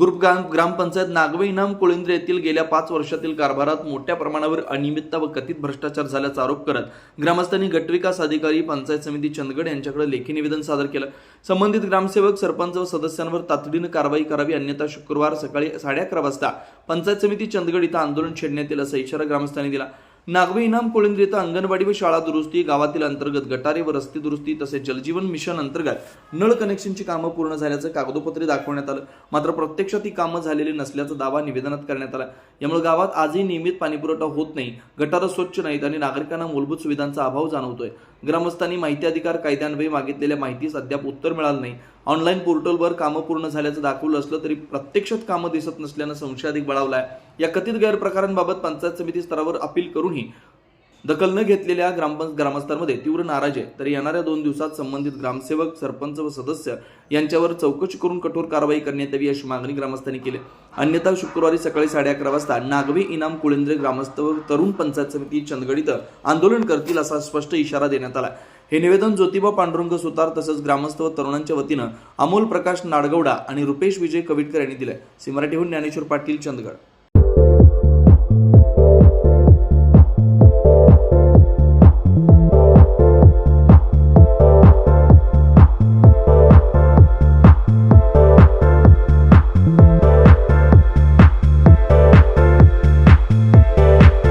Group ग्राम ग्रामपंचायत नागवे इनाम कोळिंद्रे येथील गेल्या पाच वर्षातील कारभारात मोठ्या प्रमाणावर अनियमितता व कथित भ्रष्टाचार झाल्याचा आरोप करत ग्रामस्थांनी गटविकास अधिकारी पंचायत समिती चंदगड यांच्याकडे लेखी निवेदन सादर केलं. संबंधित ग्रामसेवक सरपंच व सदस्यांवर तातडीनं कारवाई करावी अन्यथा शुक्रवार सकाळी साडे अकरा वाजता पंचायत समिती चंदगड इथं आंदोलन छेडण्यात येईल असा इशारा ग्रामस्थांनी दिला. नागवे इनाम कोळिंद्रे इथं अंगणवाडी व शाळा दुरुस्ती गावातील अंतर्गत गटारे व रस्ते दुरुस्ती तसेच जलजीवन मिशन अंतर्गत नळ कनेक्शनची कामं पूर्ण झाल्याचं कागदोपत्री दाखवण्यात आलं. मात्र प्रत्यक्षात ही कामं झालेली नसल्याचा दावा निवेदनात करण्यात आला. यामुळे गावात आजही नियमित पाणीपुरवठा होत नाही गटारं स्वच्छ नाहीत आणि नागरिकांना मूलभूत सुविधांचा अभाव जाणवतोय. ग्रामस्थांनी माहिती अधिकार कायद्यान्वये मागितलेल्या माहितीस अद्याप उत्तर मिळालं नाही. ऑनलाईन पोर्टलवर कामं पूर्ण झाल्याचं दाखवलं असलं तरी प्रत्यक्षात कामं दिसत नसल्यानं संशय अधिक बळावलाय या कथित गैरप्रकारांबाबत पंचायत समिती स्तरावर अपील करूनही दखल न घेतलेल्या ग्राम ग्रामस्थांमध्ये तीव्र नाराज आहे. तर येणाऱ्या दोन दिवसात संबंधित ग्रामसेवक सरपंच व सदस्य यांच्यावर चौकशी करून कठोर कारवाई करण्यात यावी अशी मागणी ग्रामस्थांनी केली. अन्यथा शुक्रवारी सकाळी साडे अकरा वाजता नागवे इनाम कुळेंद्रे ग्रामस्थ व तरुण पंचायत समिती चंदगड इथं आंदोलन करतील असा स्पष्ट इशारा देण्यात आला. हे निवेदन ज्योतिबा पांडुरंग सुतार तसंच ग्रामस्थ व तरुणांच्या वतीनं अमोल प्रकाश नाडगौडा आणि रुपेश विजय कविटकर यांनी दिलं सी मराठीहून ज्ञानेश्वर पाटील चंदगड.